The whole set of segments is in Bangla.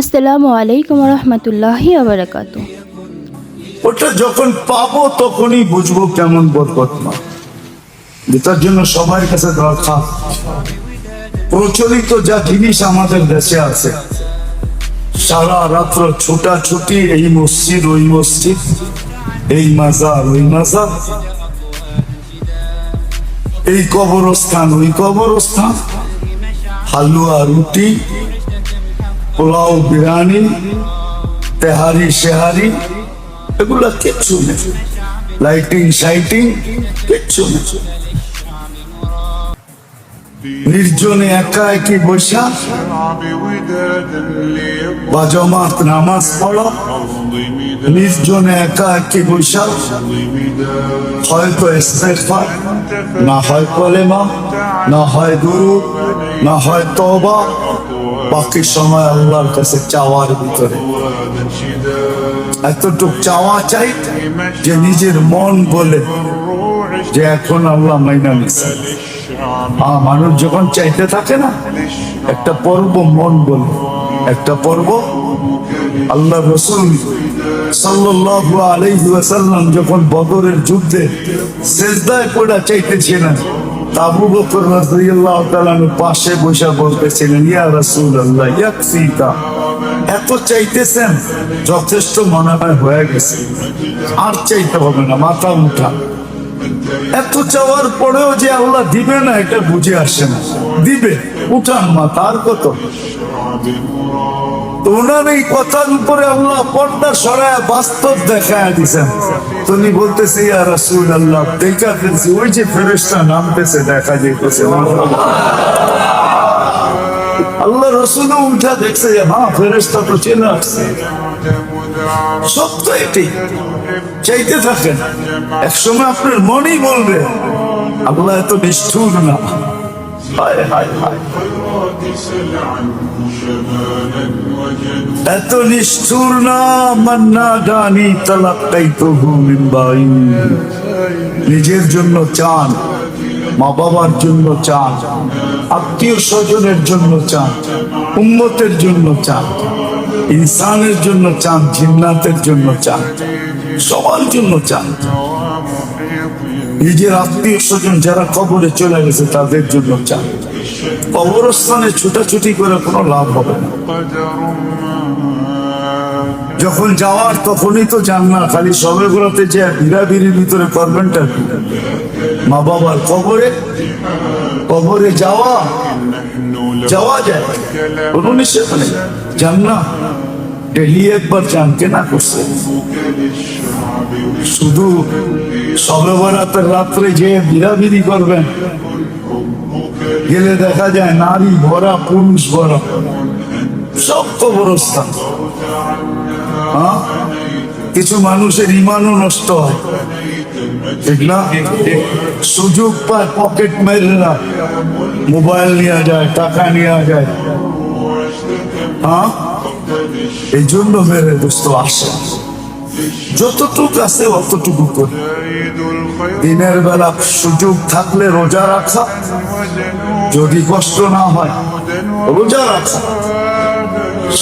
আসসালামু আলাইকুম রহমতুল্লাহি আবরাকাত ওটা যখন পাবো তখনই বুঝব কেমন বরকতমা যেটার জন্য সবার কাছে দরকার। প্রচলিত যা জিনিস আমাদের দেশে আছে, সারা রাত্র ছোটাছুটি এই মসজিদ, ওই মসজিদ, এই মাজার, ওই মাজার, এই কবরস্থান, ওই কবরস্থান, হালুয়া, রুটি পোলাও, বিরিয়ানি, তেহারি, সেহারি, এগুলা কিচ্ছু নেই। লাইটিং সাইটিং কিচ্ছু নেই। নির্জনে একা একই বৈশা। বা জমাত নামাজ পড়া। নির্জনে একা একই বৈশা। হয়তো ইস্তেগফার, না হয় কলেমা, না হয় গুরু না হয় তবা বাকি সময় আল্লাহর কাছে চাওয়ার ভিতরে। এতটুক চাওয়া চাই যে নিজের মন বলে যে এখন আল্লাহ মাইনা নিছে। মানুষ যখন চাইতে থাকে না, একটা পর্ব মন বলে, একটা পর্ব আল্লাহ রসুল সাল্লাল্লাহু আলাইহি যখন বদরের যুদ্ধে সেজদায় পড়া চাইতেছিলেন আবু বকর রাদিয়াল্লাহু তাআলা পাশে বসে বলতেছিলেন, ইয়া রাসূলুল্লাহ, ইয়াকফিকা। এত চাইতেছেন, যথেষ্ট মনে হয় হয়ে গেছে। আর চাইতে হবে না, মাথা উঠা। এত চাওয়ার পরেও যে আল্লাহ দিবে না, এটা বুঝে আসে না। দিবে, উঠান মাথা, আর কত? ওনার এই কথার উপরে আল্লাহ পর্দা সরায় বাস্তব দেখায় দিছেন তুমি বলতেছে, ইয়া রাসূল আল্লাহ দেখা ফেলছি ওই যে ফেরেশতা নামতেছে, দেখা যাইতেছে আল্লাহ রসুলও উঠা দেখছে যে হ্যাঁ ফেরেশতা তো চেনা আসছে। সত্য এটি। চাইতে থাকেন, একসময় আপনার মনেই বলবে, আল্লাহ এত নিষ্ঠুর না। হায় হায় হায়। এত নিষ্ঠুর না, মান্না গানি তালাক্কাই প্রভু মিম্বাই নিজের জন্য চান, মা বাবার জন্য চান, আত্মীয় স্বজনের জন্য চান, উম্মতের জন্য চান, ইনসানের জন্য চান, জিন্নাতের জন্য চান, সবার জন্য চান। নিজের আত্মীয় স্বজন যারা কবরে চলে গেছে তাদের জন্য চান। কবরস্থানে ছুটাছুটি করে কোনো লাভ হবে না। যখন যাওয়ার তখনই তো যান না, খালি সবে গুলোতে যে বিড়াবিড়ির ভিতরে করবেনটা মা বাবার কবরে? কবরে যাওয়া? যাওয়া যায়। কোনো নিষেধ নেই। যান না। ডেলি একবার জানকে না করছে। শুধু সবে রাত্রে যে বিড়াবিড়ি করবেন গেলে দেখা যায় নারী ভরা পুরুষ ভরা সব কবরস্থান হ্যাঁ? কিছু মানুষের ইমানও নষ্ট হয় ঠিক না সুযোগ পায় পকেট মেরে না মোবাইল নেওয়া যায় টাকা নেওয়া যায় হ্যাঁ এই জন্য মেরে দোস্ত আসে যতটুকু আছে অতটুকু করে। দিনের বেলা সুযোগ থাকলে রোজা রাখা, যদি কষ্ট না হয়, রোজা রাখা।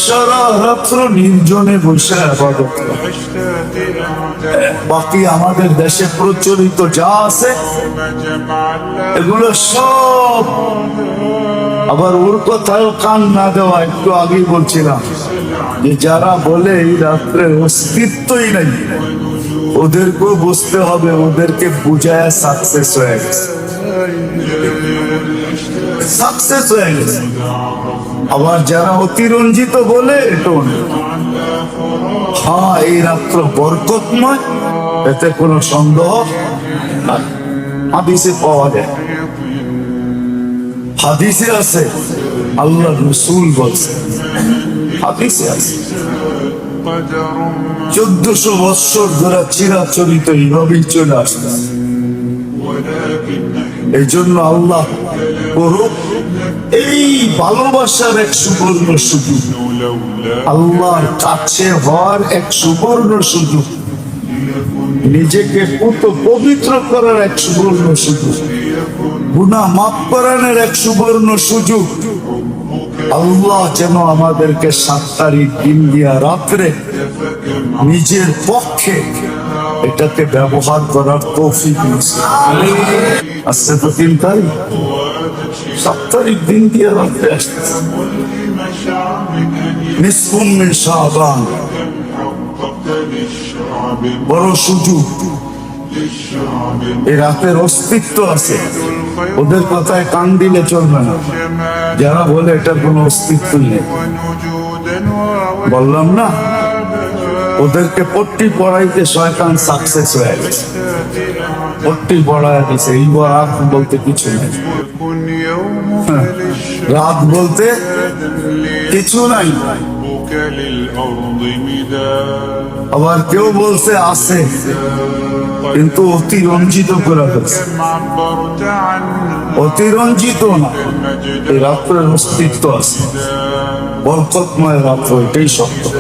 সারা রাত্র নির্জনে বসে আবাদত বাকি আমাদের দেশে প্রচলিত যা আছে, এগুলো সব আবার ওর কথায় কান না দেওয়া, একটু আগেই বলছিলাম। যারা বলে এই রাত্রে অস্তিত্বই নাই, ওদেরকেও বুঝতে হবে, ওদেরকে বুঝায় সাকসেস হয়ে গেছে। সাকসেস হয়ে গেছে। আবার যারা অতিরঞ্জিত বলে, এটাও না। হ্যাঁ এই রাত্র বরকতময় এতে কোনো সন্দেহ হাদিসে পাওয়া যায়। হাদিসে আছে, আল্লাহ রসুল বলছে চোদ্দশো বৎসর ধরে চিরাচরিত এইভাবেই চলে আসছে এই জন্য আল্লাহ করুক, এই ভালোবাসার এক সুবর্ণ সুযোগ। আল্লাহর কাছে হওয়ার এক সুবর্ণ সুযোগ। নিজেকে পুত পবিত্র করার এক সুবর্ণ সুযোগ। গুণা মাফ করানোর এক সুবর্ণ সুযোগ। আল্লাহ যেন আমাদেরকে সাত তারিখ দিন দিয়া রাত্রে নিজের পক্ষে এটাকে ব্যবহার করার তৌফিক আজকে তো তিন তারিখ। সাত তারিখ দিন দিয়ে রাত্রে আসতেছে নিসফুম মিন শাবান। বড় সুযোগ। রাতের অস্তিত্ব আছে। ওদের কথায় কান দিলে চলবে না। যারা বলে এটার কোনো অস্তিত্ব নেই। বললাম না, ওদেরকে পট্টি পড়াইতে শয়তান সাকসেস হয়ে গেছে। পট্টি পড়ায় গেছে এই রাত বলতে কিছু নেই। হ্যাঁ, রাত বলতে কিছু নাই। আবার কেউ বলছে আছে কিন্তু অতিরঞ্জিত করা হয়েছে। অতিরঞ্জিত না, এই রাত্রের অস্তিত্ব আছে। বরকতময় রাত্র, এটাই সত্য।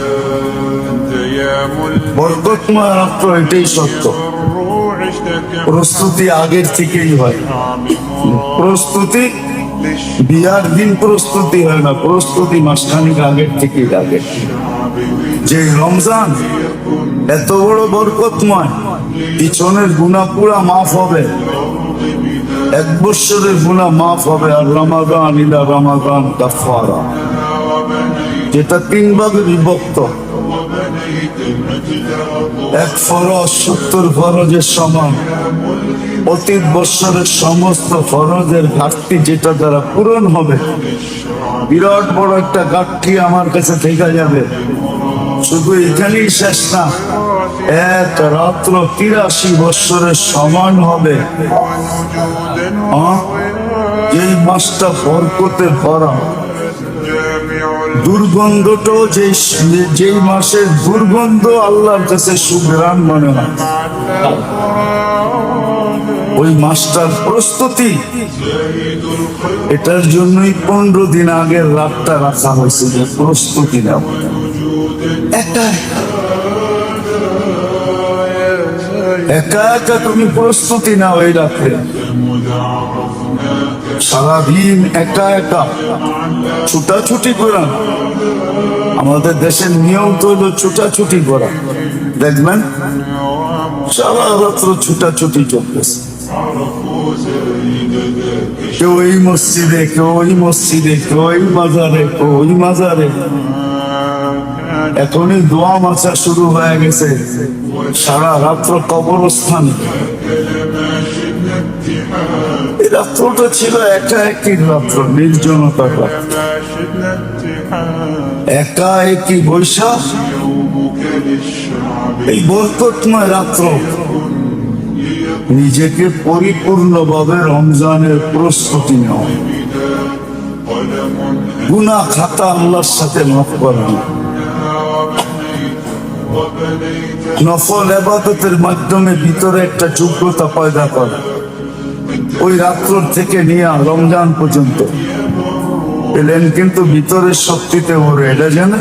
বরকতময় রাত্র, এটাই সত্য। প্রস্তুতি আগের থেকেই হয়। প্রস্তুতি বিয়ার দিন প্রস্তুতি হয় না, প্রস্তুতি মাসখানিক আগের থেকে লাগে। যে রমজান এত বড় বরকতময় পিছনের গুণা পুরা মাফ হবে। এক বৎসরের গুণা মাফ হবে আর রমাদান, ইলা রমাদান কাফারা যেটা তিন ভাগে বিভক্ত এক ফরজ, সত্তর ফরজের সমান। অতীত বৎসরের সমস্ত ফরজের ঘাটতি যেটা দ্বারা পূরণ হবে। বিরাট বড় একটা ঘাটতি আমার কাছে থেকে যাবে। শুধু এখানেই শেষ না। এত রাত্র তিরাশি বৎসরের সমান হবে। যেই মাসটা ভরা। যে মাসের দুর্গন্ধ আল্লাহর কাছে সুগ্রাণ মনে হয়। ওই মাসটার প্রস্তুতি। এটার জন্যই পনেরো দিন আগের রাতটা রাখা হয়েছে যে প্রস্তুতি নেওয়া। একা একা তুমি প্রস্তুতি নাও এই রাত্রে। সারাদিন একা একা ছুটাছুটি করা। আমাদের দেশের নিয়ম তো হলো ছুটাছুটি করা। দেখবেন? সারা রাত্র ছুটাছুটি চলতেছে। কেউ এই মসজিদে, কেউ ওই মসজিদে, কেউ এই মাজারে কেউ ওই বাজারে এখনই দোয়া মাচা শুরু হয়ে গেছে। সারা রাত্র কবরস্থানে। রাত্রটা ছিল একা একই রাত্র, নির্জনতার একা একই বৈশাখ। এই বরকতময় রাত্র। নিজেকে পরিপূর্ণভাবে রমজানের প্রস্তুতি নেওয়া। গুনা খাতা আল্লাহর সাথে মাফ করা। নফল এবাদতের মাধ্যমে ভিতরে একটা যোগ্যতা পয়দা করা। ওই রাত্র থেকে নিয়ে রমজান পর্যন্ত। এলেন কিন্তু ভিতরের শক্তিতে ওর এটা জানে?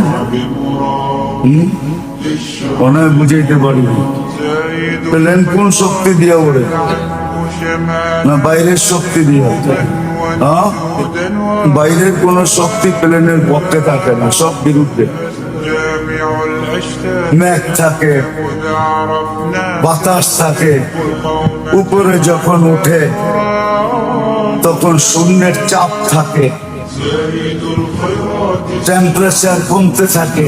মনে হয় বুঝাইতে পারি পেলেন কোন শক্তি দিয়া ওরে? না, বাইরের শক্তি দিয়া। বাইরের কোন শক্তি প্লেনের পক্ষে থাকে না, সব বিরুদ্ধে। থাকে বাতাস থাকে উপরে যখন উঠে, তখন শূন্যের চাপ থাকে। টেম্পারেচার কমতে থাকে।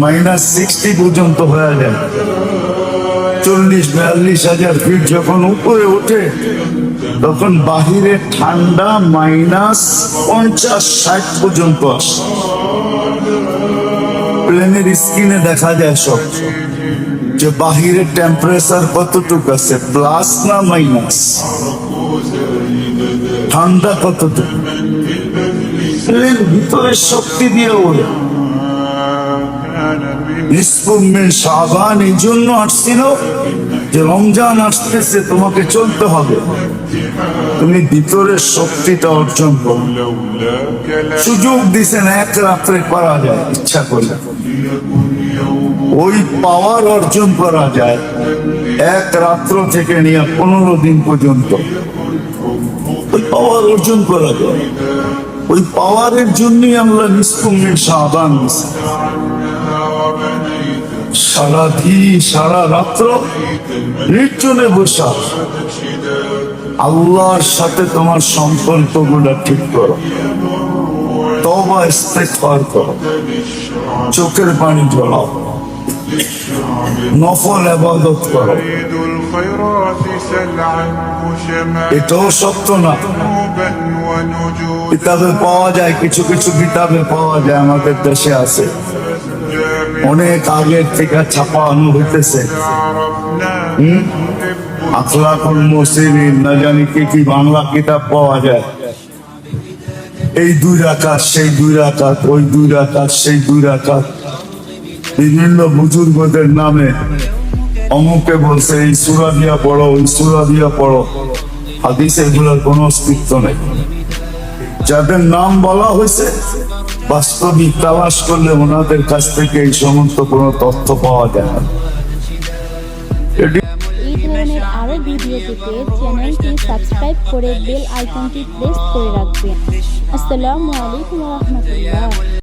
মাইনাস সিক্সটি পর্যন্ত হয়ে যায়। চল্লিশ, বিয়াল্লিশ হাজার ফিট যখন উপরে ওঠে, তখন বাহিরে ঠান্ডা মাইনাস পঞ্চাশ, ষাট পর্যন্ত আসে। প্লেনের স্ক্রিনে দেখা যায় সব। যে বাহিরের টেম্পারেচার কতটুকু আছে? প্লাস না মাইনাস ঠান্ডা কতটুকু? প্লেন ভিতরে শক্তি দিয়ে ওড়ে এই জন্য আসছিল তোমাকে চলতে হবে। তুমি সুযোগ দিছেন, এক রাত্রে করা যায়, ইচ্ছা করে ওই পাওয়ার অর্জন করা যায়, এক রাত্র থেকে নিয়ে পনেরো দিন পর্যন্ত। ওই পাওয়ার অর্জন করা যায়। ওই পাওয়ারের জন্যই আমরা নিষ্পুণ্যের সাবান সারাধি সারা রাত্র নির্জনে বসা আল্লাহর সাথে তোমার সম্পর্কগুলা ঠিক করো। চোখের পানি ঝরাও নফল আবাদত করো। এটাও সত্য না। কিতাবে পাওয়া যায়, কিছু কিছু কিতাবে পাওয়া যায়, আমাদের দেশে আছে। অনেক আগের থেকে ছাপানো হইতেছে। আখলাকুল না জানি কি বাংলা কিতাব পাওয়া যায়। এই দুই সেই দুই ওই দুই সেই দুই বিভিন্ন বুজুর্গদের নামে অমুকে বলছে, এই সুরা দিয়া পড়ো, ওই সুরা দিয়া পড়ো। হাদিস এগুলোর কোনো অস্তিত্ব নেই। যাদের নাম বলা হয়েছে বাস্তবিক তালাশ করলে ওনাদের কাছ থেকে এই সমস্ত কোনো তথ্য পাওয়া যায় না। এই ধরনের আরও ভিডিও পেতে চ্যানেলটি সাবস্ক্রাইব করে বেল আইকনটি প্রেস করে রাখবেন। আসসালামু আলাইকুম রহমতুল্লাহ।